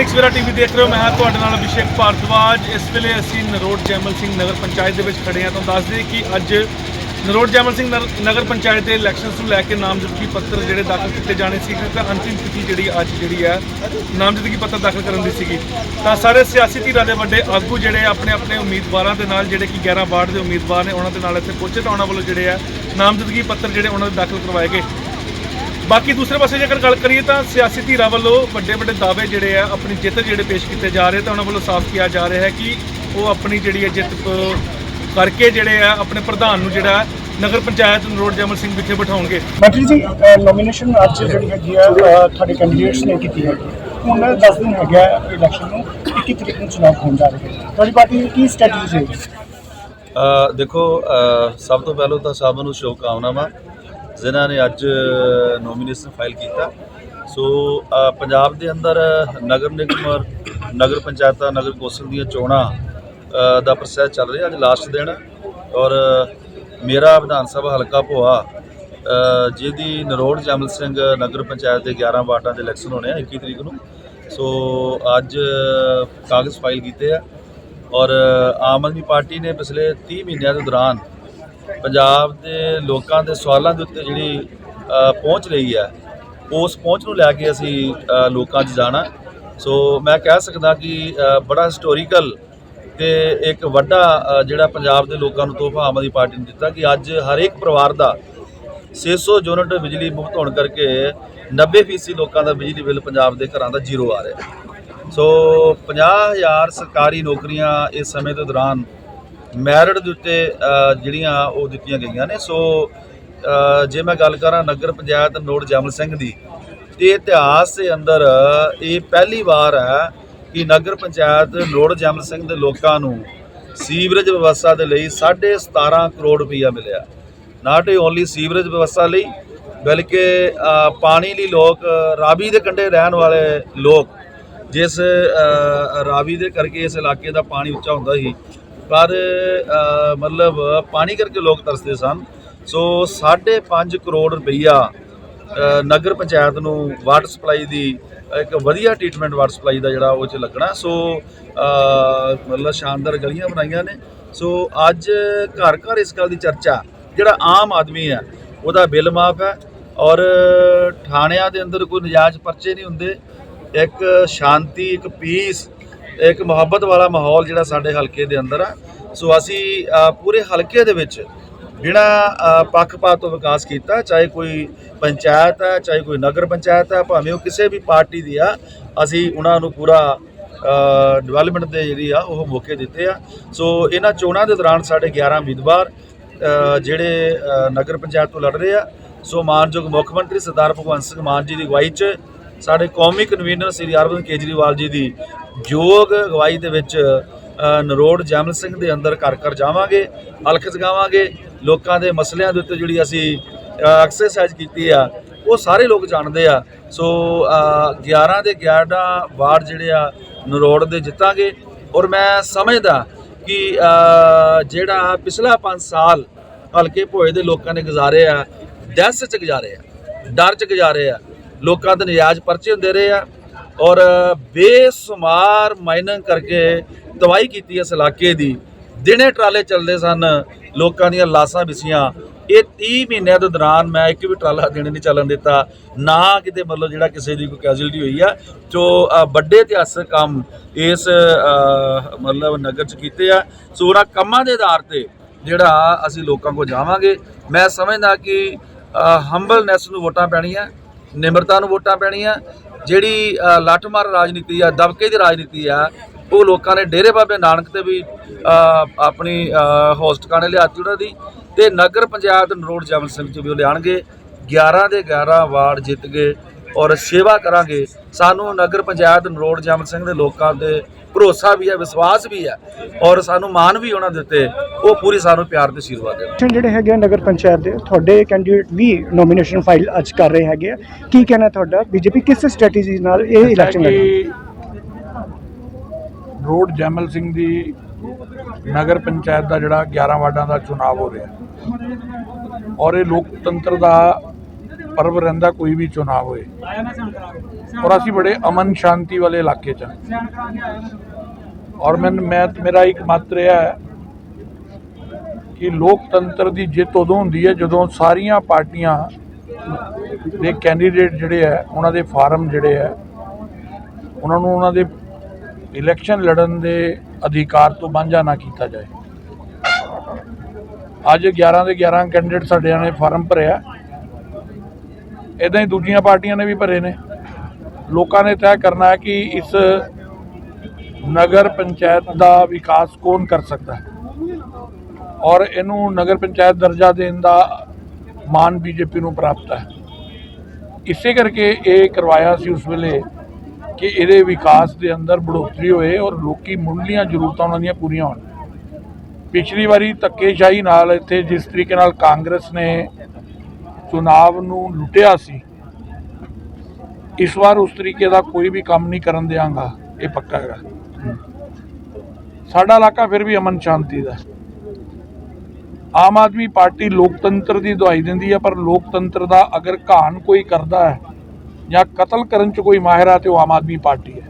Dainik Savera TV ਦੇਖ ਰਹੇ ਹੋ। ਮੈਂ ਹਾਂ ਤੁਹਾਡੇ ਨਾਲ ਅਭਿਸ਼ੇਕ ਭਾਰਦਵਾਜ। ਇਸ ਵੇਲੇ ਅਸੀਂ ਨਰੋਟ ਜੈਮਲ ਸਿੰਘ ਨਗਰ ਪੰਚਾਇਤ ਦੇ ਵਿੱਚ ਖੜੇ ਹਾਂ। ਤੁਹਾਨੂੰ ਦੱਸ ਦਈਏ ਕਿ ਅੱਜ ਨਰੋਟ ਜੈਮਲ ਸਿੰਘ ਨਗਰ ਪੰਚਾਇਤ ਦੇ ਇਲੈਕਸ਼ਨਸ ਨੂੰ ਲੈ ਕੇ ਨਾਮਜ਼ਦਗੀ ਪੱਤਰ ਜਿਹੜੇ ਦਾਖਲ ਕੀਤੇ ਜਾਣੇ ਸੀ ਤਾਂ ਅੰਤਿਮ ਤਿਥੀ ਜਿਹੜੀ ਅੱਜ ਜਿਹੜੀ ਹੈ ਨਾਮਜ਼ਦਗੀ ਪੱਤਰ ਦਾਖਲ ਕਰਨ ਦੀ ਸੀਗੀ। ਤਾਂ ਸਾਰੇ ਸਿਆਸੀ ਧਿਰਾਂ ਦੇ ਵੱਡੇ ਆਗੂ ਜਿਹੜੇ ਆਪਣੇ ਆਪਣੇ ਉਮੀਦਵਾਰਾਂ ਦੇ ਨਾਲ, ਜਿਹੜੇ ਕਿ 11 ਵਾਰਡ ਦੇ ਉਮੀਦਵਾਰ ਨੇ, ਉਹਨਾਂ ਦੇ ਨਾਲ ਇੱਥੇ ਪਹੁੰਚੇ ਤਾਂ ਉਹਨਾਂ ਵੱਲੋਂ ਜਿਹੜੇ ਆ, ਨਾਮਜ਼ਦਗੀ ਪੱਤਰ ਜਿਹੜੇ ਉਹਨਾਂ ਦੇ ਦਾਖਲ ਕਰਵਾਏ ਗਏ। ਬਾਕੀ ਦੂਸਰੇ ਪਾਸੇ ਜੇਕਰ ਗੱਲ ਕਰੀਏ ਤਾਂ ਸਿਆਸੀ ਧਿਰਾਂ ਵੱਲੋਂ ਵੱਡੇ ਵੱਡੇ ਦਾਅਵੇ ਜਿਹੜੇ ਆ ਆਪਣੀ ਜਿੱਤ ਜਿਹੜੇ ਪੇਸ਼ ਕੀਤੇ ਜਾ ਰਹੇ ਤਾਂ ਉਹਨਾਂ ਵੱਲੋਂ ਸਾਫ਼ ਕੀਤਾ ਜਾ ਰਿਹਾ ਹੈ ਕਿ ਉਹ ਆਪਣੀ ਜਿਹੜੀ ਹੈ ਜਿੱਤ ਕਰਕੇ ਜਿਹੜੇ ਆ ਆਪਣੇ ਪ੍ਰਧਾਨ ਨੂੰ ਜਿਹੜਾ ਨਗਰ ਪੰਚਾਇਤ ਨਰੋੜ ਜਮਲ ਸਿੰਘ ਵਿਖੇ ਬਿਠਾਉਣਗੇ। ਮੰਤਰੀ ਜੀ ਨੋਮੀਨੇਸ਼ਨ ਅੱਜ ਜਿਹੜੀ ਹੈਗੀ ਆ ਤੁਹਾਡੇ ਕੈਂਡੀਡੇਟਸ ਨੇ ਕੀਤੀ ਹੈ ਹੁਣ 10 ਦਿਨ ਹੈਗਾ ਇਲੈਕਸ਼ਨ ਨੂੰ 21 ਤਰੀਕ ਨੂੰ ਚੁਣਾਵ ਹੋਣ ਜਾ ਰਹੇ ਹੈ। ਤੁਹਾਡੀ ਪਾਰਟੀ ਦੀ ਕੀ ਸਟ੍ਰੈਟਜੀ ਹੈ? ਦੇਖੋ ਸਭ ਤੋਂ ਪਹਿਲਾਂ ਤਾਂ ਸਭ ਨੂੰ ਸ਼ੁਭ ਕਾਮਨਾਵਾਂ ਜਿਨ੍ਹਾਂ ਨੇ ਅੱਜ ਨੋਮੀਨੇਸ਼ਨ ਫਾਈਲ ਕੀਤਾ। ਸੋ ਪੰਜਾਬ ਦੇ ਅੰਦਰ ਨਗਰ ਨਿਗਮ ਔਰ ਨਗਰ ਪੰਚਾਇਤਾਂ, ਨਗਰ ਕੌਂਸਲ ਦੀਆਂ ਚੋਣਾਂ ਦਾ ਪ੍ਰੋਸੈਸ ਚੱਲ ਰਿਹਾ ਅੱਜ ਲਾਸਟ ਦਿਨ। ਔਰ ਮੇਰਾ ਵਿਧਾਨ ਸਭਾ ਹਲਕਾ ਭੋਆ ਜਿਹਦੀ ਨਰੋੜ ਜਮਲ ਸਿੰਘ ਨਗਰ ਪੰਚਾਇਤ ਦੇ 11 ਵਾਰਡਾਂ ਦੇ ਇਲੈਕਸ਼ਨ ਹੋਣੇ ਆ 21 ਤਰੀਕ ਨੂੰ। ਸੋ ਅੱਜ ਕਾਗਜ਼ ਫਾਈਲ ਕੀਤੇ ਆ। ਔਰ ਆਮ ਆਦਮੀ ਪਾਰਟੀ ਨੇ ਪਿਛਲੇ 30 ਮਹੀਨਿਆਂ ਦੇ ਦੌਰਾਨ ਪੰਜਾਬ ਦੇ ਲੋਕਾਂ ਦੇ ਸਵਾਲਾਂ ਦੇ ਉੱਤੇ ਜਿਹੜੀ ਪਹੁੰਚ ਰਹੀ ਹੈ, ਉਸ ਪਹੁੰਚ ਨੂੰ ਲੈ ਕੇ ਅਸੀਂ ਲੋਕਾਂ 'ਚ ਜਾਣਾ। ਸੋ ਮੈਂ ਕਹਿ ਸਕਦਾ ਕਿ ਬੜਾ ਹਿਸਟੋਰੀਕਲ ਤੇ ਇੱਕ ਵੱਡਾ ਜਿਹੜਾ ਪੰਜਾਬ ਦੇ ਲੋਕਾਂ ਨੂੰ ਤੋਹਫਾ ਆਮ ਆਦਮੀ ਪਾਰਟੀ ਨੇ ਦਿੱਤਾ ਕਿ ਅੱਜ ਹਰ ਇੱਕ ਪਰਿਵਾਰ ਦਾ 600 ਯੂਨਿਟ ਬਿਜਲੀ ਮੁਫਤ ਹੋਣ ਕਰਕੇ 90% ਲੋਕਾਂ ਦਾ ਬਿਜਲੀ ਬਿੱਲ ਪੰਜਾਬ ਦੇ ਘਰਾਂ ਦਾ ਜ਼ੀਰੋ ਆ ਰਿਹਾ ਸੋ 50000 ਸਰਕਾਰੀ ਨੌਕਰੀਆਂ ਇਸ ਸਮੇਂ ਦੇ ਦੌਰਾਨ ਮੈਰਿਟ ਦੇ ਉੱਤੇ ਜਿਹੜੀਆਂ ਉਹ ਦਿੱਤੀਆਂ ਗਈਆਂ ਨੇ। ਸੋ ਜੇ ਮੈਂ ਗੱਲ ਕਰਾਂ ਨਗਰ ਪੰਚਾਇਤ ਨੋੜ ਜਮਲ ਸਿੰਘ ਦੀ ਤੇ ਇਤਿਹਾਸ ਦੇ ਅੰਦਰ ਇਹ ਪਹਿਲੀ ਵਾਰ ਹੈ ਕਿ ਨਗਰ ਪੰਚਾਇਤ ਨੋੜ ਜਮਲ ਸਿੰਘ ਦੇ ਲੋਕਾਂ ਨੂੰ ਸੀਵਰੇਜ ਵਿਵਸਥਾ ਦੇ ਲਈ 17.5 ਕਰੋੜ ਰੁਪਈਆ ਮਿਲਿਆ। ਨਾਟ ਓਨਲੀ ਸੀਵਰੇਜ ਵਿਵਸਥਾ ਲਈ ਬਲਕਿ ਪਾਣੀ ਲਈ ਲੋਕ ਅ, ਰਾਵੀ ਦੇ ਕੰਢੇ ਰਹਿਣ ਵਾਲੇ ਲੋਕ ਜਿਸ ਰਾਵੀ ਦੇ ਕਰਕੇ ਇਸ ਇਲਾਕੇ ਦਾ ਪਾਣੀ ਉੱਚਾ ਹੁੰਦਾ ਸੀ ਪਰ ਮਤਲਬ ਪਾਣੀ ਕਰਕੇ ਲੋਕ ਤਰਸਦੇ ਸਨ। ਸੋ 5.5 ਕਰੋੜ ਰੁਪਈਆ ਨਗਰ ਪੰਚਾਇਤ ਨੂੰ ਵਾਟਰ ਸਪਲਾਈ ਦੀ ਇੱਕ ਵਧੀਆ ਟ੍ਰੀਟਮੈਂਟ ਵਾਟਰ ਸਪਲਾਈ ਦਾ ਜਿਹੜਾ ਉਹ ਚ ਲੱਗਣਾ। ਸੋ ਮਤਲਬ ਸ਼ਾਨਦਾਰ ਗਲੀਆਂ ਬਣਾਈਆਂ ਨੇ। ਸੋ ਅੱਜ ਘਰ ਘਰ ਇਸ ਗੱਲ ਦੀ ਚਰਚਾ, ਜਿਹੜਾ ਆਮ ਆਦਮੀ ਹੈ, ਉਹਦਾ ਬਿੱਲ ਮਾਫ ਹੈ ਔਰ ਥਾਣਿਆਂ ਦੇ ਅੰਦਰ ਕੋਈ ਨਜਾਇਜ਼ ਪਰਚੇ ਨਹੀਂ ਹੁੰਦੇ। ਇੱਕ ਸ਼ਾਂਤੀ, ਇੱਕ ਪੀਸ ਇੱਕ ਮੁਹੱਬਤ ਵਾਲਾ ਮਾਹੌਲ ਜਿਹੜਾ ਸਾਡੇ ਹਲਕੇ ਦੇ ਅੰਦਰ ਆ। ਸੋ ਅਸੀਂ ਪੂਰੇ ਹਲਕੇ ਦੇ ਵਿੱਚ ਬਿਨਾਂ ਪੱਖਪਾਤ ਤੋਂ ਵਿਕਾਸ ਕੀਤਾ, ਚਾਹੇ ਕੋਈ ਪੰਚਾਇਤ ਹੈ ਚਾਹੇ ਕੋਈ ਨਗਰ ਪੰਚਾਇਤ ਹੈ ਭਾਵੇਂ ਉਹ ਕਿਸੇ ਵੀ ਪਾਰਟੀ ਦੀ ਆ, ਅਸੀਂ ਉਹਨਾਂ ਨੂੰ ਪੂਰਾ ਡਿਵੈਲਪਮੈਂਟ ਦੇ ਜਿਹੜੀ ਆ, ਉਹ ਮੌਕੇ ਦਿੱਤੇ ਆ। ਸੋ ਇਹਨਾਂ ਚੋਣਾਂ ਦੇ ਦੌਰਾਨ ਸਾਡੇ 11 ਉਮੀਦਵਾਰ ਜਿਹੜੇ ਨਗਰ ਪੰਚਾਇਤ ਤੋਂ ਲੜ ਰਹੇ ਆ। ਸੋ ਮਾਨਯੋਗ ਮੁੱਖ ਮੰਤਰੀ ਸਰਦਾਰ ਭਗਵੰਤ ਸਿੰਘ ਮਾਨ ਜੀ ਦੀ ਅਗਵਾਈ 'ਚ ਸਾਡੇ ਕੌਮੀ ਕਨਵੀਨਰ ਸ੍ਰੀ ਅਰਵਿੰਦ ਕੇਜਰੀਵਾਲ ਜੀ ਦੀ ਯੋਗ ਅਗਵਾਈ ਦੇ ਵਿੱਚ ਨਰੋੜ ਜੈਮਲ ਸਿੰਘ ਦੇ ਅੰਦਰ ਘਰ ਘਰ ਜਾਵਾਂਗੇ ਹਲਕ ਜਗਾਵਾਂਗੇ ਲੋਕਾਂ ਦੇ ਮਸਲਿਆਂ ਦੇ ਉੱਤੇ ਜਿਹੜੀ ਅਸੀਂ ਐਕਸਰਸਾਈਜ਼ ਕੀਤੀ ਆ ਉਹ ਸਾਰੇ ਲੋਕ ਜਾਣਦੇ ਆ। ਸੋ ਅ, 11 ਦੇ 11 ਵਾਰਡ ਜਿਹੜੇ ਆ ਨਰੋੜ ਦੇ ਜਿੱਤਾਂਗੇ। ਔਰ ਮੈਂ ਸਮਝਦਾ ਕਿ ਜਿਹੜਾ ਪਿਛਲਾ 5 ਸਾਲ ਹਲਕੇ ਭੋਏ ਦੇ ਲੋਕਾਂ ਨੇ ਗੁਜ਼ਾਰੇ ਆ ਦਹਿਸ਼ਤ ਚ ਗੁਜ਼ਾਰੇ ਆ ਡਰ ਚ ਗੁਜ਼ਾਰੇ ਆ ਲੋਕਾਂ ਦੇ ਨਜਾਇਜ਼ ਪਰਚੇ ਹੁੰਦੇ ਰਹੇ ਆ। ਔਰ ਬੇਸੁਮਾਰ ਮਾਈਨਿੰਗ ਕਰਕੇ ਤਬਾਹੀ ਕੀਤੀ ਇਸ ਇਲਾਕੇ ਦੀ। ਦਿਨੇ ਟਰਾਲੇ ਚੱਲਦੇ ਸਨ, ਲੋਕਾਂ ਦੀਆਂ ਲਾਸ਼ਾਂ ਵਿਸੀਆਂ। ਇਹ 30 ਮਹੀਨਿਆਂ ਦੇ ਦੌਰਾਨ ਮੈਂ ਇੱਕ ਵੀ ਟਰਾਲਾ ਦਿਨੇ ਨਹੀਂ ਚੱਲਣ ਦਿੱਤਾ। ਨਾ ਕਿਤੇ ਮਤਲਬ ਜਿਹੜਾ ਕਿਸੇ ਦੀ ਕੋਈ ਕੈਜੂਅਲਟੀ ਹੋਈ ਆ। ਜੋ ਵੱਡੇ ਇਤਿਹਾਸਕ ਕੰਮ ਇਸ ਮਤਲਬ ਨਗਰ ਚ ਕੀਤੇ ਆ। ਸੋ ਉਹਨਾਂ ਕੰਮਾਂ ਦੇ ਆਧਾਰ ਤੇ ਜਿਹੜਾ ਅਸੀਂ ਲੋਕਾਂ ਕੋਲ ਜਾਵਾਂਗੇ। ਮੈਂ ਸਮਝਦਾ ਕਿ ਹੰਬਲਨੈਸ ਨੂੰ ਵੋਟਾਂ ਪੈਣੀਆਂ, ਨਿਮਰਤਾ ਨੂੰ ਵੋਟਾਂ ਪੈਣੀਆਂ। ਜਿਹੜੀ ਅ, ਲੱਠਮਾਰ ਰਾਜਨੀਤੀ ਆ ਦਬਕੇ ਦੀ ਰਾਜਨੀਤੀ ਆ ਉਹ ਲੋਕਾਂ ਨੇ ਡੇਰੇ ਬਾਬੇ ਨਾਨਕ ਤੇ ਵੀ ਆਪਣੀ ਹੋਸਟ ਕਾਣੇ ਲਿਆਤੀ ਉਹਨਾਂ ਦੀ ਤੇ ਨਗਰ ਪੰਚਾਇਤ ਨਰੋੜ ਜਮਨ ਸਿੰਘ ਚ ਵੀ ਉਹ ਲਿਆਣਗੇ। 11 ਦੇ 11 ਵਾਰਡ ਜਿੱਤ ਗਏ ਔਰ ਸੇਵਾ ਕਰਾਂਗੇ। ਸਾਨੂੰ ਨਗਰ ਪੰਚਾਇਤ ਨਰੋੜ ਜਮਨ ਸਿੰਘ ਦੇ ਲੋਕਾਂ ਦੇ ਭਰੋਸਾ ਵੀ ਹੈ ਵਿਸ਼ਵਾਸ ਵੀ ਹੈ ਔਰ ਸਾਨੂੰ ਮਾਣ ਵੀ ਉਹਨਾਂ ਦੇ ਉੱਤੇ ਉਹ ਪੂਰੀ ਸਾਨੂੰ ਪਿਆਰ ਤੇ ਆਸ਼ੀਰਵਾਦ ਦੇ ਜਿਹੜੇ ਹੈਗੇ ਨਗਰ ਪੰਚਾਇਤ ਦੇ ਤੁਹਾਡੇ ਕੈਂਡੀਡੇਟ ਵੀ ਨੋਮੀਨੇਸ਼ਨ ਫਾਈਲ ਅੱਜ ਕਰ ਰਹੇ ਹੈਗੇ ਆ। ਕੀ ਕਹਿਣਾ ਤੁਹਾਡਾ? ਬੀਜੇਪੀ ਕਿਸ ਸਟ੍ਰੈਟਜੀ ਨਾਲ ਇਹ ਇਲੈਕਸ਼ਨ ਲੜੇ ਰੋਡ ਜੈਮਲ ਸਿੰਘ ਦੀ ਨਗਰ ਪੰਚਾਇਤ ਦਾ ਜਿਹੜਾ 11 ਵਾਰਡਾਂ ਦਾ ਚੁਣਾਵ ਹੋ ਰਿਹਾ ਔਰ ਇਹ ਲੋਕਤੰਤਰ ਦਾ ਪਰਵ ਰਹਿੰਦਾ, ਕੋਈ ਵੀ ਚੁਣਾਵ ਹੋਏ। ਔਰ ਅਸੀਂ ਬੜੇ ਅਮਨ ਸ਼ਾਂਤੀ ਵਾਲੇ ਇਲਾਕੇ 'ਚ ਹਾਂ। ਔਰ ਮੈਂ ਮੈਂ, ਮੇਰਾ ਇੱਕ ਮਤ ਰਿਹਾ ਹੈ ਕਿ ਲੋਕਤੰਤਰ ਦੀ ਜਿੱਤ ਉਦੋਂ ਹੁੰਦੀ ਹੈ ਜਦੋਂ ਸਾਰੀਆਂ ਪਾਰਟੀਆਂ ਦੇ ਕੈਂਡੀਡੇਟ ਜਿਹੜੇ ਹੈ, ਉਹਨਾਂ ਦੇ ਫਾਰਮ ਜਿਹੜੇ ਹੈ, ਉਹਨਾਂ ਨੂੰ ਉਹਨਾਂ ਦੇ ਇਲੈਕਸ਼ਨ ਲੜਨ ਦੇ ਅਧਿਕਾਰ ਤੋਂ ਵਾਂਝਾ ਨਾ ਕੀਤਾ ਜਾਏ। ਅੱਜ 11 ਦੇ 11 ਕੈਂਡੀਡੇਟ ਸਾਡੇ ਨੇ ਫਾਰਮ ਭਰਿਆ। ਇਦਾਂ ਹੀ ਦੂਜੀਆਂ ਪਾਰਟੀਆਂ ਨੇ ਵੀ ਭਰੇ ਨੇ। ਲੋਕਾਂ ਨੇ ਤੈਅ ਕਰਨਾ ਹੈ ਕਿ ਇਸ ਨਗਰ ਪੰਚਾਇਤ ਦਾ ਵਿਕਾਸ ਕੌਣ ਕਰ ਸਕਦਾ ਹੈ? ਔਰ ਇਹਨੂੰ ਨਗਰ ਪੰਚਾਇਤ ਦਰਜਾ ਦੇਣ ਦਾ ਮਾਨ ਬੀਜੇਪੀ ਨੂੰ ਪ੍ਰਾਪਤ ਹੈ। ਇਸੇ ਕਰਕੇ ਇਹ ਕਰਵਾਇਆ ਸੀ ਉਸ ਵੇਲੇ ਕਿ ਇਹਦੇ ਵਿਕਾਸ ਦੇ ਅੰਦਰ ਬੜੋਤਰੀ ਹੋਏ ਔਰ ਲੋਕੀ ਮੁੱਢਲੀਆਂ ਜ਼ਰੂਰਤਾਂ ਉਹਨਾਂ ਦੀਆਂ ਪੂਰੀਆਂ ਹੋਣ। ਪਿਛਲੀ ਵਾਰੀ ਧੱਕੇਸ਼ਾਹੀ ਨਾਲ ਇੱਥੇ ਜਿਸ ਤਰੀਕੇ ਨਾਲ ਕਾਂਗਰਸ ਨੇ ਚੁਣਾਵ ਨੂੰ ਲੁੱਟਿਆ ਸੀ। ਇਸ ਵਾਰ ਉਸ ਤਰੀਕੇ ਦਾ ਕੋਈ ਵੀ ਕੰਮ ਨਹੀਂ ਕਰਨ ਦਿਆਂਗਾ। ਇਹ ਪੱਕਾ ਹੈਗਾ। ਸਾਡਾ ਇਲਾਕਾ ਫਿਰ ਵੀ ਅਮਨ ਸ਼ਾਂਤੀ ਦਾ ਆਮ ਆਦਮੀ ਪਾਰਟੀ ਲੋਕਤੰਤਰ ਦੀ ਦਵਾਈ ਦਿੰਦੀ ਹੈ, ਪਰ ਲੋਕਤੰਤਰ ਦਾ ਅਗਰ ਘਾਣ ਕੋਈ ਕਰਦਾ ਹੈ ਜਾਂ ਕਤਲ ਕਰਨ ਚ ਕੋਈ ਮਾਹਿਰ ਹੈ, ਤੇ ਉਹ ਆਮ ਆਦਮੀ ਪਾਰਟੀ ਹੈ।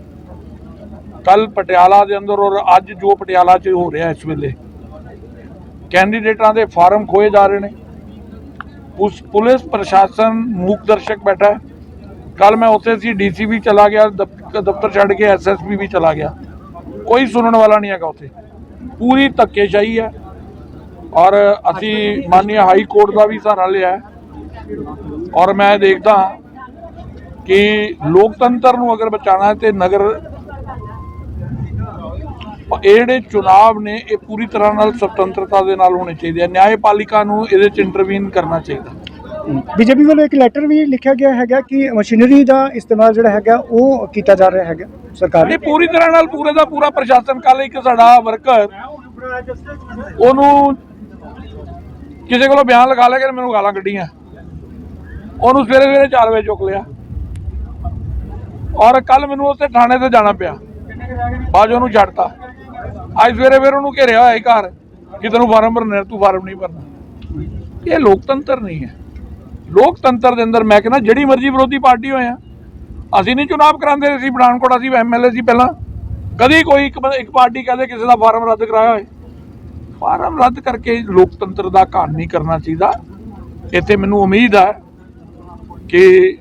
ਕੱਲ ਪਟਿਆਲਾ ਦੇ ਅੰਦਰ ਔਰ ਅੱਜ ਜੋ ਪਟਿਆਲਾ 'ਚ ਹੋ ਰਿਹਾ ਇਸ ਵੇਲੇ, ਕੈਂਡੀਡੇਟਾਂ ਦੇ ਫਾਰਮ ਖੋਏ ਜਾ ਰਹੇ ਨੇ। ਪੁਲਿਸ ਪ੍ਰਸ਼ਾਸਨ ਮੂਕ ਦਰਸ਼ਕ ਬੈਠਾ ਹੈ। ਕੱਲ ਮੈਂ ਉੱਥੇ ਸੀ, ਡੀਸੀ ਵੀ ਚਲਾ ਗਿਆ, ਦਫ਼- ਦਫ਼ਤਰ ਛੱਡ ਕੇ ਐਸਐਸਪੀ ਵੀ ਚਲਾ ਗਿਆ। ਕੋਈ ਸੁਣਨ ਵਾਲਾ ਨਹੀਂ ਹੈਗਾ ਉੱਥੇ। ਪੂਰੀ ਧੱਕੇਸ਼ਾਹੀ ਹੈ। ਔਰ ਅਸੀਂ ਮਾਨਯ ਹਾਈ ਕੋਰਟ ਦਾ ਵੀ ਸਹਾਰਾ ਲਿਆ ਔਰ ਮੈਂ ਦੇਖਦਾ ਹਾਂ ਕਿ ਲੋਕਤੰਤਰ ਨੂੰ ਅਗਰ ਬਚਾਉਣਾ ਹੈ ਤੇ ਨਗਰ ਇਹ ਜਿਹੜੇ ਚੁਣਾਵ ਨੇ ਇਹ ਪੂਰੀ ਤਰ੍ਹਾਂ ਨਾਲ ਸੁਤੰਤਰਤਾ ਦੇ ਨਾਲ ਹੋਣੇ ਚਾਹੀਦੇ ਆ। ਨਿਆਂਪਾਲਿਕਾ ਨੂੰ ਇਹਦੇ ਚ ਇੰਟਰਵੀਨ ਕਰਨਾ ਚਾਹੀਦਾ। ਬੀਜੇਪੀ ਵੱਲੋਂ ਇੱਕ ਲੈਟਰ ਵੀ ਲਿਖਿਆ ਗਿਆ ਹੈਗਾ ਕਿ ਮਸ਼ੀਨਰੀ ਦਾ ਇਸਤੇਮਾਲ ਜਿਹੜਾ ਹੈਗਾ ਉਹ ਕੀਤਾ ਜਾ ਰਿਹਾ ਹੈਗਾ ਸਰਕਾਰ ਇਹ ਪੂਰੀ ਤਰ੍ਹਾਂ ਨਾਲ ਪੂਰੇ ਦਾ ਪੂਰਾ ਪ੍ਰਸ਼ਾਸਨ ਕੱਲ ਇੱਕ ਸਾਡਾ ਵਰਕਰ ਉਹਨੂੰ ਕਿਸੇ ਕੋਲੋਂ ਬਿਆਨ ਲਗਾ ਲਿਆ ਕਿ ਮੈਨੂੰ ਗਾਲਾਂ ਕੱਢੀਆਂ। ਉਹਨੂੰ ਸਵੇਰੇ ਸਵੇਰੇ 4 ਵਜੇ ਚੁੱਕ ਲਿਆ। ਔਰ ਕੱਲ ਮੈਨੂੰ ਉੱਥੇ ਥਾਣੇ ਤੇ ਜਾਣਾ ਪਿਆ। ਬਾਅਦ ਉਹਨੂੰ ਛੱਡਤਾ। ਅੱਜ ਸਵੇਰੇ ਫਿਰ ਉਹਨੂੰ ਘੇਰਿਆ ਹੋਇਆ ਸੀ ਘਰ, ਕਿ ਤੈਨੂੰ ਫਾਰਮ ਭਰਨਾ ਤੂੰ ਫਾਰਮ ਨਹੀਂ ਭਰਨਾ। ਇਹ ਲੋਕਤੰਤਰ ਨਹੀਂ ਹੈ। ਲੋਕਤੰਤਰ ਦੇ ਅੰਦਰ ਮੈਂ ਕਹਿੰਦਾ, ਜਿਹੜੀ ਮਰਜ਼ੀ ਵਿਰੋਧੀ ਪਾਰਟੀ ਹੋਏ ਆ, ਅਸੀਂ ਨਹੀਂ ਚੁਣਾਵ ਕਰਾਉਂਦੇ ਸੀ ਪਠਾਨਕੋਟ ਅਸੀਂ ਐਮਐਲਏ ਸੀ ਪਹਿਲਾਂ। ਕਦੀ ਕੋਈ ਇੱਕ ਬੰਦਾ- ਇੱਕ ਪਾਰਟੀ ਕਹਦੇ ਕਿਸੇ ਦਾ ਫਾਰਮ ਰੱਦ ਕਰਾਇਆ ਹੋਏ। ਫਾਰਮ ਰੱਦ ਕਰਕੇ ਲੋਕਤੰਤਰ ਦਾ ਘਾਣ ਨਹੀਂ ਕਰਨਾ ਚਾਹੀਦਾ। ਇੱਥੇ ਮੈਨੂੰ ਉਮੀਦ ਹੈ ਕਿ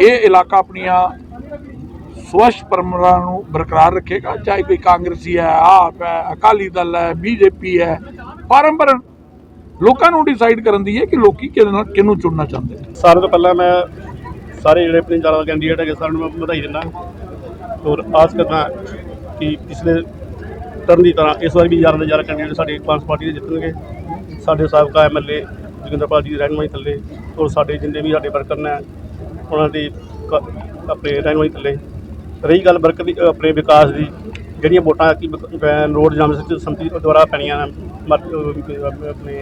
ਇਹ ਇਲਾਕਾ ਆਪਣੀਆਂ ਸਵੱਛ ਪਰੰਪਰਾ ਨੂੰ ਬਰਕਰਾਰ ਰੱਖੇਗਾ, ਚਾਹੇ ਕੋਈ ਕਾਂਗਰਸੀ ਹੈ, ਆਪ ਹੈ, ਅਕਾਲੀ ਦਲ ਹੈ, ਬੀਜੇਪੀ ਹੈ ਫਾਰਮ ਲੋਕਾਂ ਨੂੰ ਡਿਸਾਈਡ ਕਰਨ ਦੀ ਹੈ ਕਿ ਲੋਕੀ ਕਿਹਦੇ ਨਾਲ ਕਿਹਨੂੰ ਚੁਣਨਾ ਚਾਹੁੰਦੇ ਨੇ। ਸਾਰਿਆਂ ਤੋਂ ਪਹਿਲਾਂ ਮੈਂ ਸਾਰੇ ਜਿਹੜੇ ਆਪਣੇ ਜ਼ਿਆਦਾ ਕੈਂਡੀਡੇਟ ਹੈਗੇ, ਸਾਰਿਆਂ ਨੂੰ ਮੈਂ ਵਧਾਈ ਦਿੰਦਾ। ਔਰ ਆਸ ਕਰਦਾ ਕਿ ਪਿਛਲੇ ਟਰਨ ਦੀ ਤਰ੍ਹਾਂ ਇਸ ਵਾਰ ਵੀ ਜ਼ਿਆਦਾ ਤੋਂ ਜ਼ਿਆਦਾ ਕੈਂਡੀਡੇਟ ਸਾਡੀ ਕਾਂਗਰਸ ਪਾਰਟੀ ਦੇ ਜਿੱਤਣਗੇ। ਸਾਡੇ ਸਾਬਕਾ ਐਮਐਲਏ ਜੋਗਿੰਦਰ ਜੀ ਦੀ ਰਹਿਨੁਮਾਈ ਥੱਲੇ, ਔਰ ਸਾਡੇ ਜਿੰਨੇ ਵੀ ਸਾਡੇ ਵਰਕਰ ਨੇ, ਉਹਨਾਂ ਦੀ ਕ- ਆਪਣੇ ਰਹਿਨੁਮਾਈ ਥੱਲੇ। ਰਹੀ ਗੱਲ ਵਰਕਰ ਦੀ ਆਪਣੇ ਵਿਕਾਸ ਦੀ ਜਿਹੜੀਆਂ ਵੋਟਾਂ ਕੀ ਰੋਡ ਜਾਮ ਸੰਮਤੀ ਦੁਆਰਾ ਪੈਣੀਆਂ ਆਪਣੇ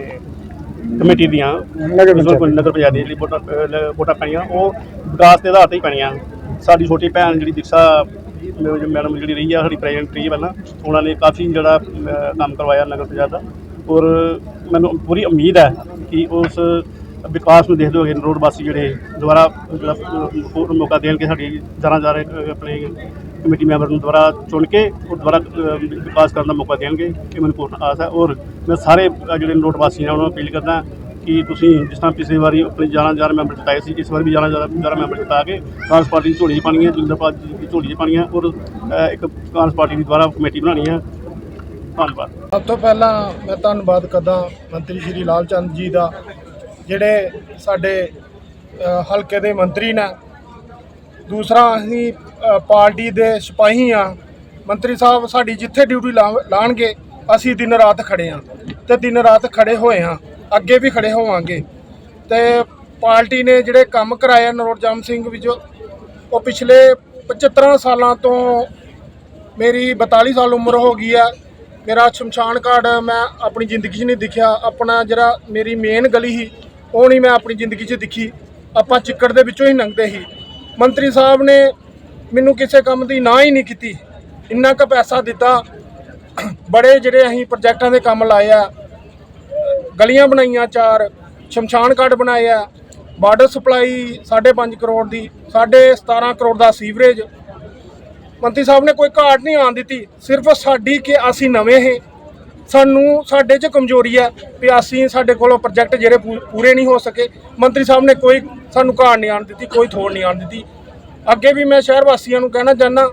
ਕਮੇਟੀ ਦੀਆਂ ਨਗਰ ਪੰਚਾਇਤ। ਨਗਰ ਪੰਚਾਇਤ ਦੀ ਜਿਹੜੀ ਵੋਟਾਂ ਪੈਣੀਆਂ ਉਹ ਵਿਕਾਸ ਦੇ ਆਧਾਰ ਤੇ ਹੀ ਪੈਣੀਆਂ ਸਾਡੀ ਛੋਟੀ ਭੈਣ ਜਿਹੜੀ ਦਿਕਸ਼ਾ ਮੈਡਮ ਜਿਹੜੀ ਰਹੀ ਆ ਸਾਡੀ ਪ੍ਰੈਜ਼ੀਡੈਂਟ ਰਹੀ ਪਹਿਲਾਂ ਉਹਨਾਂ ਨੇ ਕਾਫੀ ਜਿਹੜਾ ਕੰਮ ਕਰਵਾਇਆ ਨਗਰ ਪੰਚਾਇਤ ਦਾ ਔਰ ਮੈਨੂੰ ਪੂਰੀ ਉਮੀਦ ਹੈ ਕਿ ਉਸ ਵਿਕਾਸ ਨੂੰ ਦੇਖਦੇ ਹੋਏ ਰੋਡ ਵਾਸੀ ਜਿਹੜੇ ਦੁਬਾਰਾ ਜਿਹੜਾ ਹੋਰ ਮੌਕਾ ਦੇਣਗੇ ਸਾਡੀ ਜਰਾਂ ਜਾ ਆਪਣੇ ਕਮੇਟੀ ਮੈਂਬਰ ਨੂੰ ਦੁਬਾਰਾ ਚੁਣ ਕੇ ਉਹ ਦੁਬਾਰਾ ਵਿਕਾਸ ਕਰਨ ਦਾ ਮੌਕਾ ਦੇਣਗੇ, ਇਹ ਮੈਨੂੰ ਪੂਰਨ ਆਸ ਹੈ। ਔਰ ਮੈਂ ਸਾਰੇ ਜਿਹੜੇ ਰੋਡ ਵਾਸੀ ਨੇ ਉਹਨਾਂ ਨੂੰ ਅਪੀਲ ਕਰਦਾ ਕਿ ਤੁਸੀਂ ਜਿਸ ਤਰ੍ਹਾਂ ਪਿਛਲੀ ਵਾਰੀ ਆਪਣੇ 11 11 ਮੈਂਬਰ ਜਿਤਾਏ ਸੀ, ਇਸ ਵਾਰ ਵੀ 11 11 11 ਮੈਂਬਰ ਜਿਤਾ ਕੇ ਕਾਂਗਰਸ ਪਾਰਟੀ ਦੀ ਝੋਲੀ 'ਚ ਪਾਉਣੀ ਹੈ ਜਿੰਦਰ ਪਾਰਟੀ ਦੀ ਝੋਲੀ 'ਚ ਪਾਉਣੀ ਹੈ ਔਰ ਇੱਕ ਕਾਂਗਰਸ ਪਾਰਟੀ ਦੀ ਦੁਆਰਾ ਕਮੇਟੀ ਬਣਾਉਣੀ ਹੈ। ਧੰਨਵਾਦ। ਸਭ ਤੋਂ ਪਹਿਲਾਂ ਮੈਂ ਧੰਨਵਾਦ ਕਰਦਾ ਮੰਤਰੀ ਸ਼੍ਰੀ ਲਾਲ ਚੰਦ ਜੀ ਦਾ ਜਿਹੜੇ ਸਾਡੇ ਹਲਕੇ ਦੇ ਮੰਤਰੀ ਨੇ। ਦੂਸਰਾ, ਅਸੀਂ ਪਾਰਟੀ ਦੇ ਸਿਪਾਹੀ ਆ ਮੰਤਰੀ ਸਾਹਿਬ ਸਾਡੀ ਜਿੱਥੇ ਡਿਊਟੀ ਲਾਣਗੇ, ਅਸੀਂ ਦਿਨ ਰਾਤ ਖੜੇ ਆ ਤੇ ਦਿਨ ਰਾਤ ਖੜੇ ਹੋਏ ਆ ਅੱਗੇ ਵੀ ਖੜੇ ਹੋਵਾਂਗੇ। ਤੇ ਪਾਰਟੀ ਨੇ ਜਿਹੜੇ ਕੰਮ ਕਰਾਏ ਆ ਨਰੋਜਮ ਸਿੰਘ ਵਿੱਚ ਉਹ ਪਿਛਲੇ 75 ਸਾਲਾਂ ਤੋਂ ਮੇਰੀ 42 ਸਾਲ ਉਮਰ ਹੋ ਗਈ ਆ। ਮੇਰਾ ਸ਼ਮਸ਼ਾਨ ਘਾਟ ਮੈਂ ਆਪਣੀ ਜ਼ਿੰਦਗੀ 'ਚ ਨਹੀਂ ਦਿਖਿਆ। ਆਪਣਾ ਜਿਹੜਾ ਮੇਰੀ ਮੇਨ ਗਲੀ ਸੀ ਉਹ ਨਹੀਂ ਮੈਂ ਆਪਣੀ ਜ਼ਿੰਦਗੀ 'ਚ ਦਿਖੀ। ਆਪਾਂ ਚਿੱਕੜ ਦੇ ਵਿੱਚੋਂ ਹੀ ਲੰਘਦੇ ਸੀ। ਮੰਤਰੀ ਸਾਹਿਬ ਨੇ ਮੈਨੂੰ ਕਿਸੇ ਕੰਮ ਦੀ ਨਾ ਹੀ ਨਹੀਂ ਕੀਤੀ। ਇੰਨਾ ਕੁ ਪੈਸਾ ਦਿੱਤਾ। ਬੜੇ ਜਿਹੜੇ ਅਸੀਂ ਪ੍ਰੋਜੈਕਟਾਂ ਦੇ ਕੰਮ ਲਾਏ ਆ। ਗਲੀਆਂ ਬਣਾਈਆਂ ਚਾਰ, ਸ਼ਮਸ਼ਾਨ ਘਾਟ ਬਣਾਏ ਆ। ਵਾਟਰ ਸਪਲਾਈ 5.5 ਕਰੋੜ ਦੀ 17.5 ਕਰੋੜ ਦਾ ਸੀਵਰੇਜ। ਮੰਤਰੀ ਸਾਹਿਬ ਨੇ ਕੋਈ ਘਾਟ ਨਹੀਂ ਆਣ ਦਿੱਤੀ। ਸਿਰਫ ਸਾਡੀ ਕਿ ਅਸੀਂ ਨਵੇਂ ਹਾਂ ਸਾਨੂੰ ਸਾਡੇ 'ਚ ਕਮਜ਼ੋਰੀ ਹੈ ਵੀ ਅਸੀਂ ਸਾਡੇ ਕੋਲੋਂ ਪ੍ਰੋਜੈਕਟ ਜਿਹੜੇ ਪੂ- ਪੂਰੇ ਨਹੀਂ ਹੋ ਸਕੇ। ਮੰਤਰੀ ਸਾਹਿਬ ਨੇ ਕੋਈ ਸਾਨੂੰ ਘਾਟ ਨਹੀਂ ਆਣ ਦਿੱਤੀ, ਕੋਈ ਥੋੜ ਨਹੀਂ ਆਣ ਦਿੱਤੀ। ਅੱਗੇ ਵੀ ਮੈਂ ਸ਼ਹਿਰ ਵਾਸੀਆਂ ਨੂੰ ਕਹਿਣਾ ਚਾਹੁੰਦਾ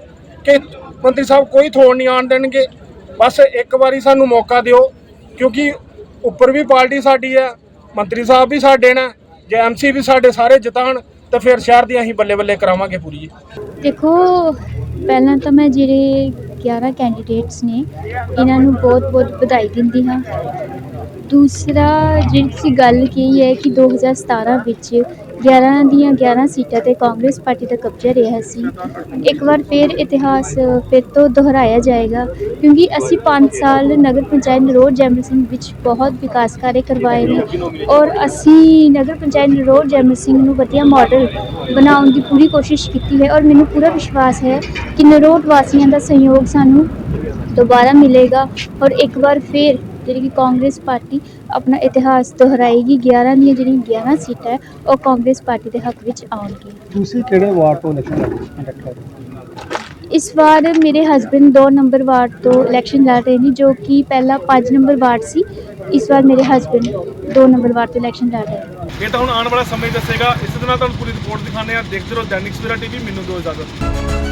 ਕਿ ਮੰਤਰੀ ਸਾਹਿਬ ਕੋਈ ਥੋੜ ਨਹੀਂ ਆਣ ਦੇਣਗੇ। ਬਸ ਇੱਕ ਵਾਰੀ ਸਾਨੂੰ ਮੌਕਾ ਦਿਓ, ਕਿਉਂਕਿ ਉੱਪਰ ਵੀ ਪਾਰਟੀ ਸਾਡੀ ਹੈ ਮੰਤਰੀ ਸਾਹਿਬ ਵੀ ਸਾਡੇ ਨੇ, ਜੇ ਐਮਸੀ ਵੀ ਸਾਡੇ ਸਾਰੇ ਜਿਤਾਣ, ਤਾਂ ਫਿਰ ਸ਼ਹਿਰ ਦੀ ਅਸੀਂ ਬੱਲੇ ਬੱਲੇ ਕਰਾਵਾਂਗੇ ਪੂਰੀ। ਦੇਖੋ, ਪਹਿਲਾਂ ਤਾਂ ਮੈਂ ਜਿਹੜੇ 11 ਕੈਂਡੀਡੇਟਸ ਨੇ, ਇਹਨਾਂ ਨੂੰ ਬਹੁਤ-ਬਹੁਤ ਵਧਾਈ ਦਿੰਦੀ ਹਾਂ। ਦੂਸਰਾ ਜਿਹੜੀ ਤੁਸੀਂ ਗੱਲ ਕਹੀ ਹੈ ਕਿ 2017 ਵਿੱਚ 11 ਦੀਆਂ 11 ਸੀਟਾਂ ਤੇ ਕਾਂਗਰਸ ਪਾਰਟੀ ਦਾ ਕਬਜ਼ਾ ਰਿਹਾ ਸੀ। ਇੱਕ ਵਾਰ ਫਿਰ ਇਤਿਹਾਸ ਫਿਰ ਤੋਂ ਦੁਹਰਾਇਆ ਜਾਏਗਾ, ਕਿਉਂਕਿ ਅਸੀਂ 5 ਸਾਲ ਨਗਰ ਪੰਚਾਇਤ ਨਰੋੜ ਜੈਮਲ ਸਿੰਘ ਵਿੱਚ ਬਹੁਤ ਵਿਕਾਸ ਕਾਰਜ ਕਰਵਾਏ ਨੇ ਔਰ ਅਸੀਂ ਨਗਰ ਪੰਚਾਇਤ ਨਰੋੜ ਜੈਮਲ ਸਿੰਘ ਨੂੰ ਵਧੀਆ ਮਾਡਲ ਬਣਾਉਣ ਦੀ ਪੂਰੀ ਕੋਸ਼ਿਸ਼ ਕੀਤੀ ਹੈ ਔਰ ਮੈਨੂੰ ਪੂਰਾ ਵਿਸ਼ਵਾਸ ਹੈ ਕਿ ਨਰੋੜ ਵਾਸੀਆਂ ਦਾ ਸਹਿਯੋਗ ਸਾਨੂੰ ਦੁਬਾਰਾ ਮਿਲੇਗਾ ਔਰ ਇੱਕ ਵਾਰ ਫਿਰ ਜਿਹੜੀ ਕਿ ਕਾਂਗਰਸ ਪਾਰਟੀ ਆਪਣਾ ਇਤਿਹਾਸ ਦੁਹਰਾਏਗੀ 11 ਦੀਆਂ ਜਿਹੜੀਆਂ 11 ਸੀਟਾਂ ਹੈ ਉਹ ਕਾਂਗਰਸ ਪਾਰਟੀ ਦੇ ਹੱਕ ਵਿੱਚ ਆਉਣਗੀਆਂ। ਤੁਸੀਂ ਕਿਹੜੇ ਵਾਰਡ ਤੋਂ ਇਲੈਕਸ਼ਨ ਕੰਡਕਟ ਕਰ ਰਹੇ ਇਸ ਵਾਰ ਮੇਰੇ ਹਸਬੰਡ 2 ਨੰਬਰ ਵਾਰਡ ਤੋਂ ਇਲੈਕਸ਼ਨ ਲੜ ਰਹੇ ਨੇ ਜੋ ਕਿ ਪਹਿਲਾਂ 5 ਨੰਬਰ ਵਾਰਡ ਸੀ ਇਸ ਵਾਰ ਮੇਰੇ ਹਸਬੰਡ 2 ਨੰਬਰ ਵਾਰਡ ਤੋਂ ਇਲੈਕਸ਼ਨ ਲੜ ਰਹੇ ਨੇ। ਇਹ ਤਾਂ ਹੁਣ ਆਉਣ ਵਾਲਾ ਸਮੇਂ ਹੀ ਦੱਸੇਗਾ। ਇਸੇ ਦੇ ਨਾਲ ਤੁਹਾਨੂੰ ਪੂਰੀ ਰਿਪੋਰਟ ਦਿਖਾਉਂਦੇ ਆ ਦੇਖਦੇ ਰਹੋ ਦੈਨਿਕ ਸਵੇਰਾ ਟੀਵੀ ਮੈਨੂੰ ਦਿਓ ਇਜਾਜ਼ਤ।